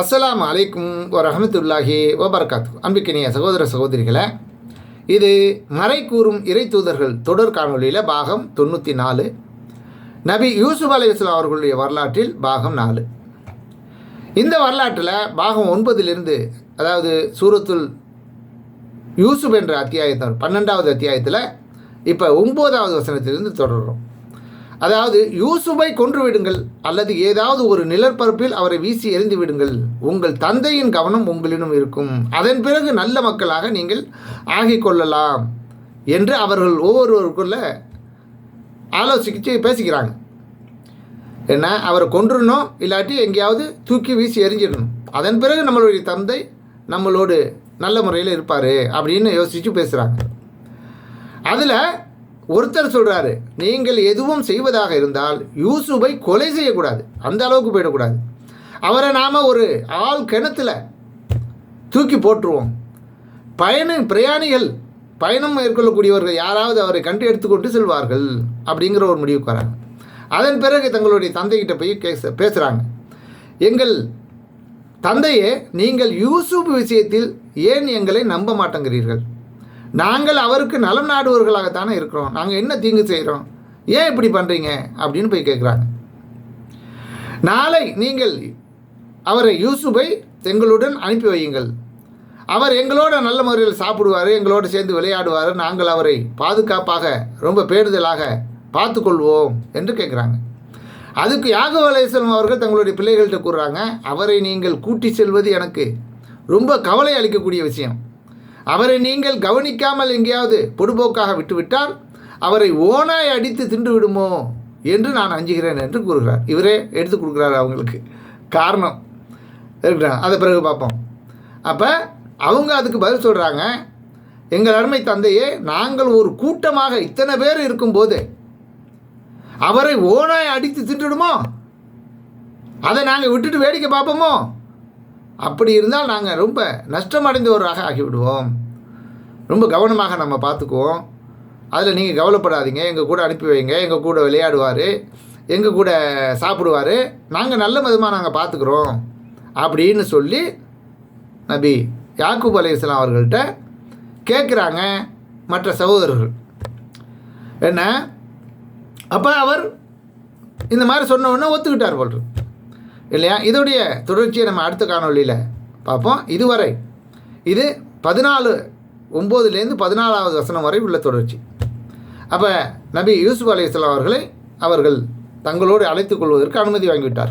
அஸ்ஸலாமு அலைக்கும் வரஹமத்துல்லாஹி வபர்காத்து அன்பிக்கினிய சகோதர சகோதரிகளை இது மறை கூறும் இறை தூதர்கள் தொடர் காணொலியில் பாகம் தொண்ணூற்றி நாலு. நபி யூசுப் அலி இஸ்லாம் அவர்களுடைய வரலாற்றில் பாகம் நாலு. இந்த வரலாற்றில் பாகம் ஒன்பதிலிருந்து அதாவது சூரத்துல் யூசுப் என்ற அத்தியாயத்தார் பன்னெண்டாவது அத்தியாயத்தில் இப்போ ஒம்போதாவது வசனத்திலிருந்து தொடர்கிறோம் அதாவது யூசுஃபை கொன்று விடுங்கள் அல்லது ஏதாவது ஒரு நிலப்பரப்பில் அவரை வீசி எறிந்து விடுங்கள். உங்கள் தந்தையின் கவனம் உங்களிடம் இருக்கும். அதன் பிறகு நல்ல மக்களாக நீங்கள் ஆகிக் கொள்ளலாம் என்று அவர்கள் ஒவ்வொருவருக்குள்ள ஆலோசிச்சு பேசிக்கிறாங்க. என்ன? அவரை கொன்றுடணும் இல்லாட்டி எங்கேயாவது தூக்கி வீசி எறிஞ்சிடணும். அதன் பிறகு நம்மளுடைய தந்தை நம்மளோடு நல்ல முறையில் இருப்பார் அப்படின்னு யோசித்து பேசுகிறாங்க அதில் ஒருத்தர் சொல்கிறாரு நீங்கள் எதுவும் செய்வதாக இருந்தால் யூசுஃபை கொலை செய்யக்கூடாது. அந்த அளவுக்கு போயிடக்கூடாது. அவரை நாம் ஒரு ஆள் கிணத்துல தூக்கி போட்டுருவோம். பயண பிரயாணிகள் பயணம் மேற்கொள்ளக்கூடியவர்கள் யாராவது அவரை கண்டு எடுத்துக்கொண்டு செல்வார்கள் அப்படிங்கிற ஒரு முடிவுக்கு வராங்க. அதன் பிறகு தங்களுடைய தந்தைகிட்ட போய் கேச பேசுகிறாங்க எங்கள் தந்தையே நீங்கள் யூசுப் விஷயத்தில் ஏன் எங்களை நம்ப மாட்டேங்கிறீர்கள்? நாங்கள் அவருக்கு நலம் நாடுவர்களாகத்தானே இருக்கிறோம். நாங்கள் என்ன தீங்கு செய்கிறோம் ஏன் இப்படி பண்ணுறீங்க அப்படின்னு போய் கேட்குறாங்க நாளை நீங்கள் அவரை யூசுஃபை எங்களுடன் அனுப்பி வையுங்கள். அவர் எங்களோட நல்ல முறையில் சாப்பிடுவார் எங்களோடு சேர்ந்து விளையாடுவார். நாங்கள் அவரை பாதுகாப்பாக ரொம்ப பேடுதலாக பார்த்துக்கொள்வோம் என்று கேட்குறாங்க அதுக்கு யாகவ அலேஸ்வரம் அவர்கள் தங்களுடைய பிள்ளைகள்கிட்ட கூறுறாங்க அவரை நீங்கள் கூட்டி செல்வது எனக்கு ரொம்ப கவலை அளிக்கக்கூடிய விஷயம். அவரை நீங்கள் கவனிக்காமல் எங்கேயாவது பொடுபோக்காக விட்டுவிட்டால் அவரை ஓனாய் அடித்து தின்று விடுமோ என்று நான் அஞ்சுகிறேன் என்று கூறுகிறார். இவரே எடுத்து கொடுக்குறாரு அவங்களுக்கு. காரணம் இருக்கிறாங்க. அதை பிறகு பார்ப்போம். அப்போ அவங்க அதுக்கு பதில் சொல்கிறாங்க எங்கள் அருமை தந்தையே நாங்கள் ஒரு கூட்டமாக இத்தனை பேர் இருக்கும்போது அவரை ஓனாய் அடித்து தின்றுடுமோ அதை நாங்கள் விட்டுட்டு வேடிக்கை பார்ப்போமோ? அப்படி இருந்தால் நாங்கள் ரொம்ப நஷ்டமடைந்தவராக ஆகிவிடுவோம். ரொம்ப கவனமாக நம்ம பார்த்துக்குவோம். அதில் நீங்கள் கவலைப்படாதீங்க. எங்கள் கூட அனுப்பி வைங்க. எங்கள் கூட விளையாடுவார். எங்கள் கூட சாப்பிடுவார். நாங்கள் நல்ல விதமாக நாங்கள் பார்த்துக்குறோம். அப்படின்னு சொல்லி நபி யாக்கூப் அலையாம் அவர்கள்ட்ட கேட்குறாங்க மற்ற சகோதரர்கள். என்ன? அப்போ அவர் இந்த மாதிரி சொன்ன உடனே ஒத்துக்கிட்டார் போல் இல்லையா? இதோடைய தொடர்ச்சியை நம்ம அடுத்த காணொலியில் பார்ப்போம். இதுவரை இது பதினாலு ஒம்போதுலேருந்து பதினாலாவது வசனம் வரை உள்ள தொடர்ச்சி. அப்போ நபி யூசுப் அலையாம் அவர்களை அவர்கள் தங்களோடு அழைத்துக் கொள்வதற்கு அனுமதி வாங்கிவிட்டார்